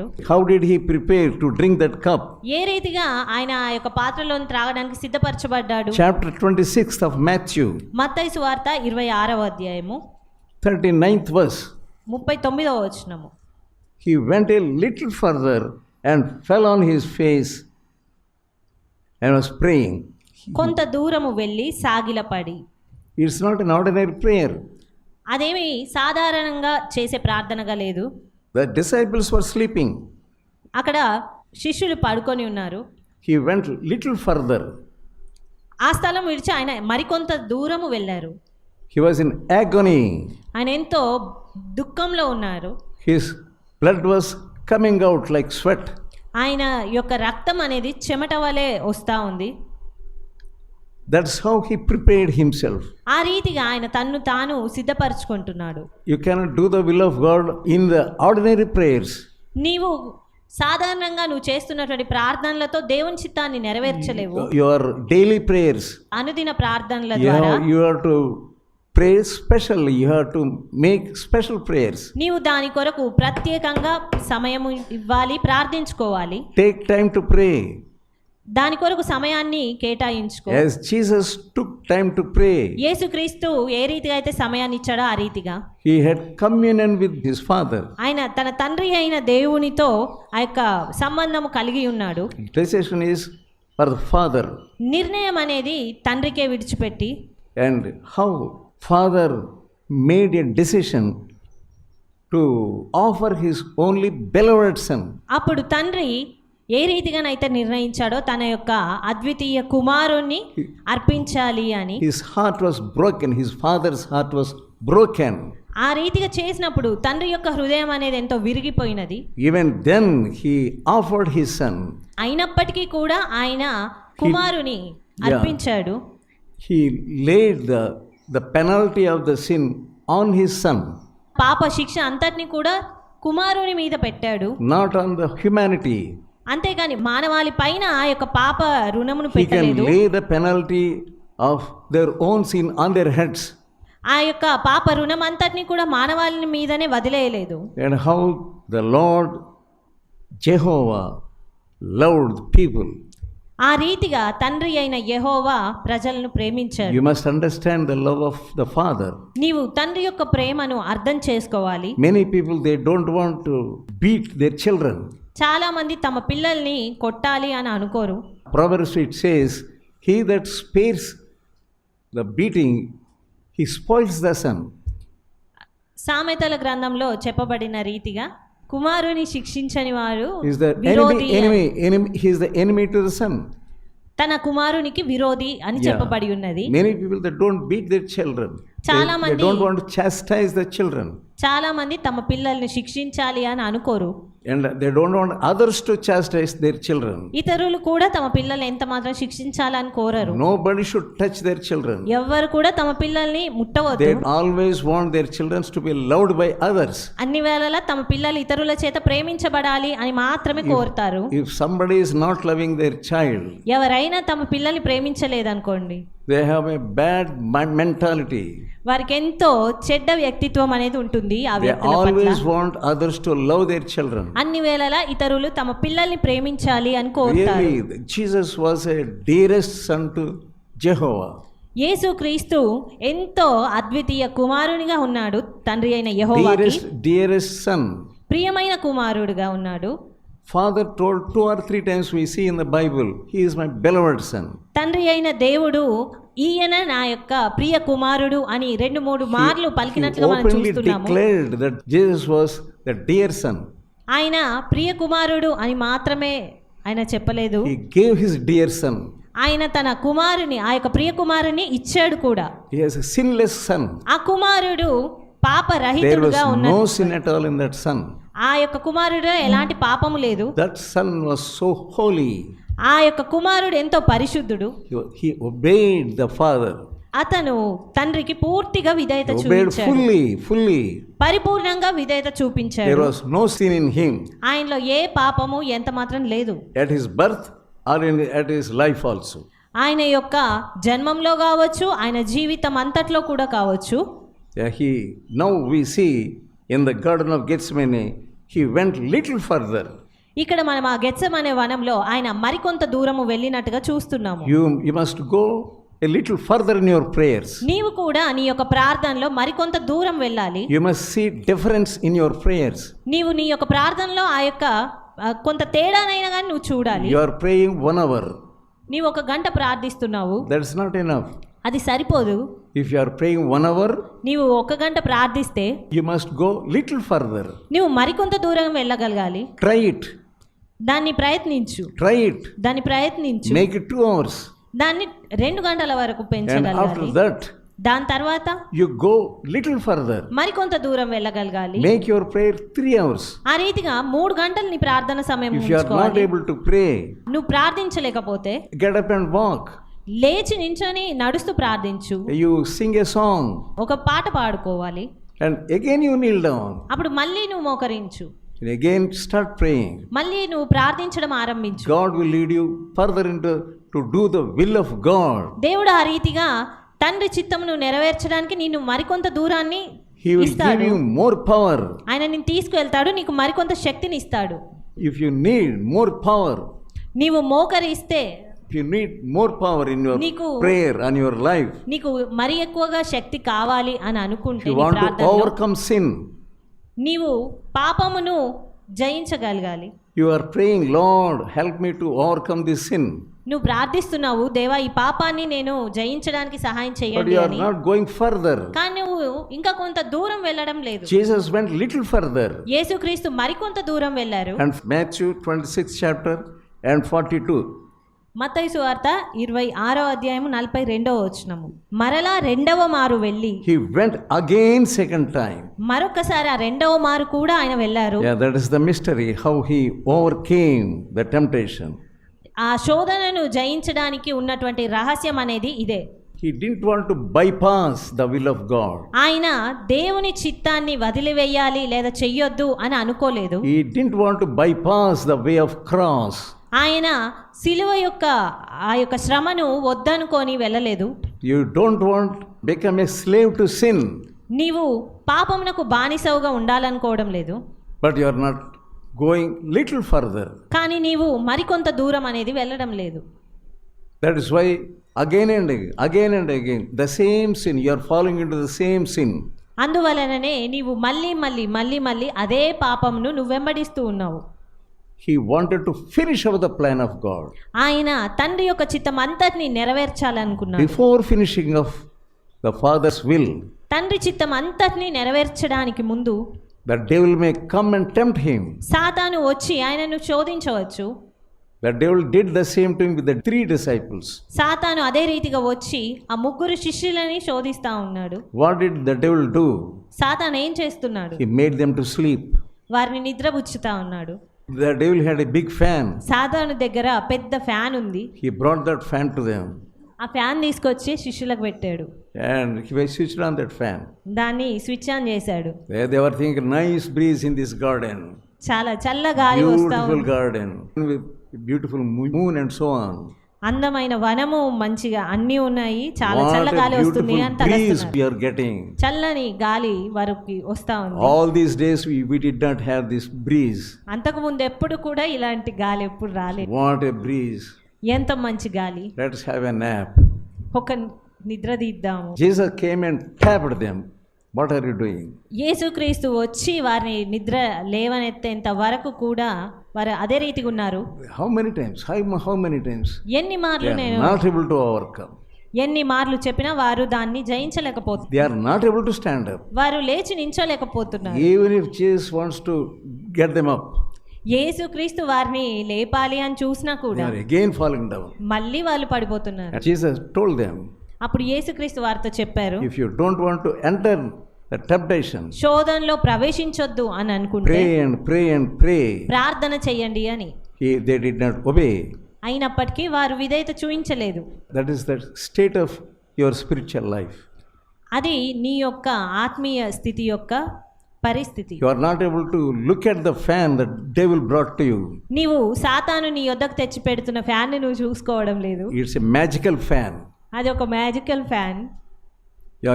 How did he prepare to drink that cup ఏ రీతిగా ఆయన ఆ యొక్క పాత్రలోని త్రాగడానికి సిద్ధపరచబడ్డాడు? Chapter twenty six of Matthew మత్తై వార్త ఇరవై ఆరవ అధ్యాయము. థర్టీ నైన్త్ వర్స్ ముప్పై తొమ్మిదవ వచ్చినము he went a little further and fell on his face and was praying కొంత దూరము వెళ్ళి సాగిలపడి. It's not an ordinary prayer అదేమి సాధారణంగా చేసే ప్రార్థనగా లేదు. The disciples were sleeping. అక్కడ శిష్యులు పడుకొని ఉన్నారు He went little further. ఆ స్థలం విడిచి ఆయన మరికొంత దూరము వెళ్ళారు He was in agony. ఆయన ఎంతో దుఃఖంలో ఉన్నారు His blood was coming out like sweat. ఆయన యొక్క రక్తం అనేది చెమట వలె వస్తూ ఉంది that's how he prepared himself ఆ రీతిగా ఆయన తన్ను తాను సిద్ధపరచుకుంటున్నాడు. You can do the will of God in the ordinary prayers నీవు సాధారణంగా నువ్వు చేస్తున్నటువంటి ప్రార్థనలతో దేవుని చిత్తాన్ని నెరవేర్చలేవు. యువర్ డైలీ ప్రేయర్స్ అనుదిన ప్రార్థనల ద్వారా to pray special you have to make special prayers నీవు దాని కొరకు ప్రత్యేకంగా సమయం ఇవ్వాలి ప్రార్థించుకోవాలి. టేక్ టైం టు ప్రే దాని కొరకు సమయాన్ని కేటాయించుకో. Yes Jesus time to pray యేసుక్రీస్తు ఏ రీతిగా అయితే సమయాన్ని ఇచ్చాడో ఆ రీతిగా. He had communion with his father ఆయన తన తండ్రి అయిన దేవునితో ఆ యొక్క సంబంధము కలిగి ఉన్నాడు. Decision is for the father నిర్ణయం అనేది తండ్రికే విడిచిపెట్టి. And how father made a decision to offer his only beloved son అప్పుడు తండ్రి ఏ రీతిగా అయితే నిర్ణయించాడో తన యొక్క అద్వితీయ కుమారుణ్ణి అర్పించాలి అని. His heart was broken his father's heart was broken ఆ రీతిగా చేసినప్పుడు తండ్రి యొక్క హృదయం అనేది ఎంతో విరిగిపోయినది. Even then he offered his son అయినప్పటికీ కూడా ఆయన కుమారుని అర్పించాడు. He laid the the penalty of the sin on his son పాప శిక్ష అంతటిని కూడా కుమారుని మీద పెట్టాడు. నాట్ ఆన్ ద హ్యూమానిటీ అంతేగాని మానవాళి పైన ఆ యొక్క పాప రుణమును పెట్టలేదు. Penalty of their own sin on their heads ఆ యొక్క పాప రుణం అంతటిని కూడా మానవాళిని మీదనే వదిలేయలేదు. How the Lord Jehovah loved people ఆ రీతిగా తండ్రి అయిన యెహోవా ప్రజలను ప్రేమించాడు. You must understand the love of the father నీవు తండ్రి యొక్క ప్రేమను అర్థం చేసుకోవాలి. Many people they don't want to beat their children చాలామంది తమ పిల్లల్ని కొట్టాలి అని అనుకోరు. Proverbs it says he that spares the beating he spoils the son సామెతల గ్రంథంలో చెప్పబడిన రీతిగా కుమారుని శిక్షించని వారు the enemy to the son తన కుమారునికి విరోధి అని చెప్పబడి ఉన్నది. మెనీ పీపుల్ దట్ చిల్డ్రన్ చాలా మంది డోంట్ వాంట్ ద చిల్డ్రన్ చాలా మంది తమ పిల్లల్ని శిక్షించాలి అని అనుకోరు. And they don't want others to chastise their children. ఇతరులు కూడా తమ పిల్లల్ని ఎంత మాత్రం శిక్షించాలని కోరరు Nobody should touch their children. ఎవ్వరు కూడా తమ పిల్లల్ని ముట్టవద్దు They always want their children to be loved by others. అన్ని వేళలా తమ పిల్లలు ఇతరుల చేత ప్రేమించబడాలి అని మాత్రమే కోరుతారు If somebody is not loving their child, ఎవరైనా తమ పిల్లల్ని ప్రేమించలేదనుకోండి they have a bad mi- mentality. వారికి ఎంతో చెడ్డ వ్యక్తిత్వం అనేది ఉంటుంది ఆ They వ్యక్తుల పట్ల always want others అన్ని వేళలా ఇతరులు తమ పిల్లల్ని ప్రేమించాలి అని కోరుతారు Jesus was a dearest son to Jehovah. యేసుక్రీస్తు ఎంతో అద్వితీయ కుమారునిగా ఉన్నాడు తండ్రి అయిన యెహోవాకి dearest son. ప్రియమైన కుమారుడుగా ఉన్నాడు Father told two or three times we see in the Bible, He is my beloved son. తండ్రి అయిన దేవుడు ఈయన నా యొక్క ప్రియ కుమారుడు అని రెండు మూడు మార్లు He పలికినట్లుగా మనం చూస్తున్నాము declared that Jesus was the dear son. ఆయన ప్రియ కుమారుడు అని మాత్రమే ఆయన చెప్పలేదు He gave his dear son. ఆయన తన కుమారుని ఆ యొక్క ప్రియ కుమారుని ఇచ్చాడు కూడా has a sinless son. ఆ కుమారుడు పాప రహితుడుగా ఉన్న no sin at all in that son. ఆ యొక్క కుమారుడు ఎలాంటి పాపము లేదు That son was so holy. ఆ యొక్క కుమారుడు ఎంతో పరిశుద్ధుడు he obeyed the father. అతను తండ్రికి పూర్తిగా విధేయత చూపించాడు. ఫుల్లీ ఫుల్లీ పరిపూర్ణంగా విధేయత చూపించారు నో సీన్ ఇన్ హిమ్ ఆయనలో ఏ పాపము ఎంత మాత్రం లేదు. At his birth or in at his life also ఆయన యొక్క జన్మంలో కావచ్చు ఆయన జీవితం అంతట్లో కూడా కావచ్చు. He now we see in the garden of Gethsemane he went little further ఇక్కడ మనం ఆ గెత్సమనే వనంలో ఆయన మరికొంత దూరము వెళ్ళినట్టుగా చూస్తున్నాము. You you must go a little further in your prayers. నీవు కూడా నీ యొక్క ప్రార్థనలో మరికొంత దూరం వెళ్ళాలి You must see difference in your prayers. నీవు నీ యొక్క ప్రార్థనలో ఆ యొక్క కొంత తేడానైనా కానీ నువ్వు చూడాలి You are praying one hour. నీవు ఒక గంట ప్రార్థిస్తున్నావు That's not enough. అది సరిపోదు If you are praying one hour, నీవు ఒక గంట ప్రార్థిస్తే you must go little further. నువ్వు మరికొంత దూరం వెళ్ళగలగాలి Try it. దాన్ని ప్రయత్నించు Try it. దాన్ని ప్రయత్నించు Make it two hours. దాన్ని రెండు గంటల వరకు పెంచాలి దట్ దాని తర్వాత యు గో లిటిల్ ఫర్దర్ మరి కొంత దూరం వెళ్ళగలగాలి. Make your prayer three hours ఆ రీతిగా మూడు గంటలు నీ ప్రార్థన సమయం టు ప్రే నువ్వు ప్రార్థించలేకపోతే గెట్ అప్ అండ్ వాక్ లేచి నించని నడుస్తూ ప్రార్థించు. యు సింగ్ ఏ సాంగ్ ఒక పాట పాడుకోవాలి. And again you kneel down అప్పుడు మళ్ళీ నువ్వు మోకరించు. అగైన్ స్టార్ట్ ప్రేయింగ్ మళ్ళీ నువ్వు ప్రార్థించడం ఆరంభించు. God will lead you further into to do the will of God. దేవుడు ఆ రీతిగా తండ్రి చిత్తమును నెరవేర్చడానికి నిన్ను మరికొంత దూరాన్ని He will give ఇస్తాడు you more power. ఆయన నిన్ను తీసుకువెళ్తాడు నీకు మరికొంత శక్తిని ఇస్తాడు If you need more power, నీవు మోకరిస్తే you need more power in your నీకు prayer and your life, నీకు మరి ఎక్కువగా శక్తి కావాలి అని అనుకుంటే you నీ want to ప్రార్థనలో overcome sin, నీవు పాపమును జయించగలగాలి you are praying, Lord, help me to overcome this sin. నువ్వు ప్రార్థిస్తున్నావు దేవా ఈ పాపాన్ని నేను జయించడానికి సహాయం చేయండి అని. గోయింగ్ ఫర్దర్ కానీ నువ్వు ఇంకా కొంత దూరం వెళ్ళడం లేదు. జీసస్ వెంట్ లిటిల్ ఫర్దర్ యేసుక్రీస్తు మరికొంత దూరం వెళ్ళారు. అండ్ మాథ్యూ 26 చాప్టర్ అండ్ 42 మత్తయి సువార్త ఇరవై ఆరో అధ్యాయము నలభై రెండవ వచనము. మరలా రెండవ మారు వెళ్ళి. హీ అగైన్ సెకండ్ టైం మరొకసారి ఆ రెండవ మారు కూడా ఆయన వెళ్ళారు. That is the mystery how he overcame the temptation ఆ శోధనను జయించడానికి ఉన్నటువంటి రహస్యం అనేది ఇదే. He didn't want to bypass the will of God. ఆయన దేవుని చిత్తాన్ని వదిలివేయాలి లేదా చెయ్యొద్దు అని అనుకోలేదు. He didn't want to bypass the way of cross. ఆయన సిలువ యొక్క ఆ యొక్క శ్రమను వద్దనుకొని వెళ్ళలేదు. You don't want to become a slave to sin, నీవు పాపమునకు బానిసవుగా ఉండాలనుకోవడం లేదు. But you are not going little further. కానీ నీవు మరికొంత దూరం అనేది వెళ్ళడం లేదు That is why again and again, again and again, the same sin, you are falling into the same sin. అందువలననే నీవు మళ్ళీ మళ్ళీ మళ్ళీ మళ్ళీ అదే పాపమును నువ్వు వెంబడిస్తూ ఉన్నావు He wanted to finish up the plan of God. ఆయన తండ్రి యొక్క చిత్తం అంతటిని నెరవేర్చాలనుకున్నాడు Before finishing of the Father's will, తండ్రి చిత్తం అంతటిని నెరవేర్చడానికి ముందు the devil may come and tempt him. సాతాను వచ్చి ఆయనను శోధించవచ్చు The devil did the same thing with the three disciples. సాతాను అదే రీతిగా వచ్చి ఆ ముగ్గురు శిష్యులని శోధిస్తా ఉన్నాడు What did the devil do? సాతాను ఏం చేస్తున్నాడు He made them to sleep. వారిని నిద్రపుచ్చుతా ఉన్నాడు The devil had a big fan. సాతాను దగ్గర పెద్ద ఫ్యాన్ ఉంది He brought that fan to them. ఆ ఫ్యాన్ తీసుకొచ్చి శిష్యులకు పెట్టాడు. అండ్ దట్ ఫ్యాన్ దాన్ని స్విచ్ ఆన్ చేశాడు. They were think nice breeze in this garden చాలా చల్ల గాలి వస్తా garden beautiful moon and so on అందమైన వనము మంచిగా అన్ని ఉన్నాయి. చాలా చల్ల గాలి వస్తుంది అంత గెటింగ్ చల్లని గాలి వరకు వస్తా ఉంది. All this days we we did not have this breeze అంతకు ముందు ఎప్పుడు కూడా ఇలాంటి గాలి ఎప్పుడు రాలేదు. వాట్ ఎ బ్రీజ్ ఎంత మంచి గాలి Let's have a nap. ఒక నిద్ర తీద్దాము Jesus came and tapped them. What are you doing? యేసుక్రీస్తు వచ్చి వారిని నిద్ర లేవనెత్తేంత వరకు కూడా వారు అదే రీతిగా ఉన్నారు How many times? How, how many times? ఎన్ని మార్లు నేను not able to overcome. ఎన్ని మార్లు చెప్పినా వారు దాన్ని జయించలేకపోతున్నారు They are not able to stand up. వారు లేచి నించోలేకపోతున్నారు Even if Jesus wants to get them up, యేసుక్రీస్తు వారిని లేపాలి అని చూసినా కూడా గేన్ ఫాలోయింగ్ మళ్ళీ వాళ్ళు పడిపోతున్నారు. జీసస్ టోల్డ్ దెం అప్పుడు యేసుక్రీస్తు వారితో చెప్పారు if you don't want to enter శోధనలో ప్రవేశించొద్దు అని అనుకుంటే అండ్ ప్రే ప్రే ప్రార్థన చేయండి అని. దే డిడ్ నాట్ ఒబే అయినప్పటికీ వారు విధేయత చూపించలేదు. That is the state of your spiritual life అది నీ యొక్క ఆత్మీయ స్థితి యొక్క పరిస్థితి. You are not able to look at the fan that devil brought to you నీవు సాతాను నీ యొద్దకు తెచ్చి పెడుతున్న ఫ్యాన్ని నువ్వు చూసుకోవడం లేదు. ఇట్స్ ఎ మ్యాజికల్ ఫ్యాన్ అది ఒక magical fan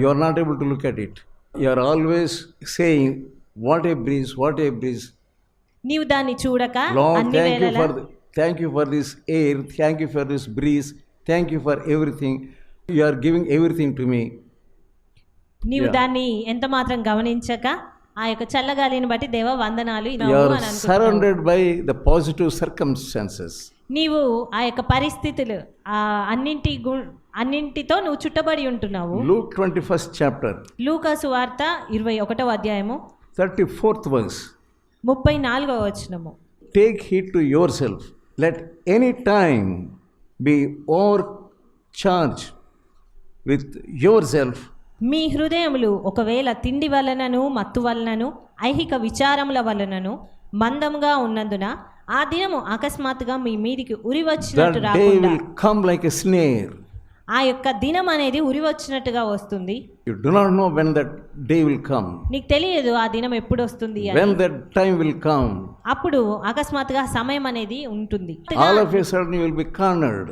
you are not able to look at it you are always saying what a breeze what a breeze నీవు దాన్ని చూడక అన్ని వేళల thank you for this air thank you for this breeze thank you for everything you are giving everything to me నీవు దాన్ని ఎంత మాత్రం గమనించక ఆ యొక్క చల్లగాలిని బట్టి దేవ వందనాలు surrounded by the positive circumstances నీవు ఆ యొక్క పరిస్థితులు ఆ అన్నింటి అన్నింటితో నువ్వు చుట్టబడి ఉంటున్నావు. లూక్ ట్వంటీ ఫస్ట్ చాప్టర్ లూకాసు వార్త ఇరవై ఒకటవ అధ్యాయము. థర్టీ ఫోర్త్ వర్స్ ముప్పై నాలుగవ వచ్చినము take heed to yourself let any time be over charge with yourself మీ హృదయములు ఒకవేళ తిండి వలనను మత్తు వలనను ఐహిక విచారముల వలనను మందముగా ఉన్నందున ఆ దినము అకస్మాత్తుగా మీ మీదికి ఉరి వచ్చినట్టు రాకుండా a snare. ఆ యొక్క దినం అనేది ఉరి వచ్చినట్టుగా వస్తుంది. You do not know when that day will come. నీకు తెలియదు ఆ దినం ఎప్పుడు వస్తుంది When that time will come, అప్పుడు అకస్మాత్తుగా సమయం అనేది ఉంటుంది. All of a sudden you will be cornered.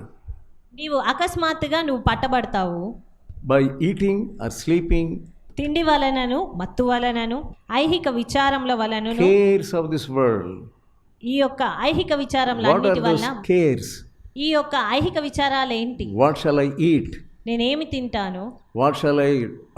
నీవు అకస్మాత్తుగా నువ్వు పట్టబడతావు. బై ఈటింగ్ ఆర్ స్లీపింగ్ తిండి వలనను మత్తు వలనను ఐహిక విచారముల వలనను. కేర్స్ ఆఫ్ దిస్ వరల్డ్ ఈ యొక్క ఐహిక విచారముల అన్నిటి వలన కేర్స్ ఈ యొక్క ఐహిక విచారాలు ఏంటి? వాట్ షల్ ఐ ఈట్ నేను ఏమి తింటాను? వాట్ షల్ ఐ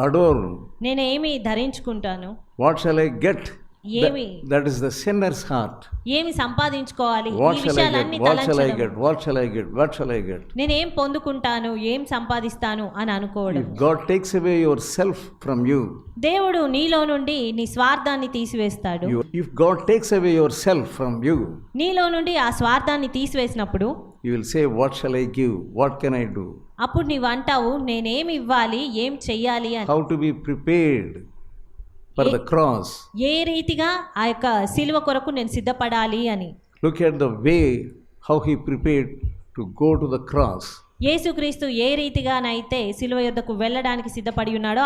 అడోర్ నేను ఏమి ధరించుకుంటాను? వాట్ షల్ ఐ గెట్ ఏమి? That is the sinner's heart ఏమి సంపాదించుకోవాలి? ఈ విషయాలన్నీ తలంచడం. What shall I get what shall I get నేను ఏం పొందుకుంటాను? ఏం సంపాదిస్తాను అని అనుకోవడం. God takes away your self from you దేవుడు నీలో నుండి నీ స్వార్థాన్ని తీసివేస్తాడు. If God takes away your self from you నీలో నుండి ఆ స్వార్థాన్ని తీసివేసినప్పుడు you will say what shall I give what can I do అప్పుడు నీ అంటావు నేనేమి ఇవ్వాలి? ఏం చెయ్యాలి అని. How to be prepared for the cross. ఏ రీతిగా ఆ యొక్క సిలువ కొరకు నేను సిద్ధపడాలి అని Look at the way how he prepared to go to the cross. యేసుక్రీస్తు ఏ రీతిగానైతే సిలువ యొద్దకు వెళ్ళడానికి సిద్ధపడి ఉన్నాడో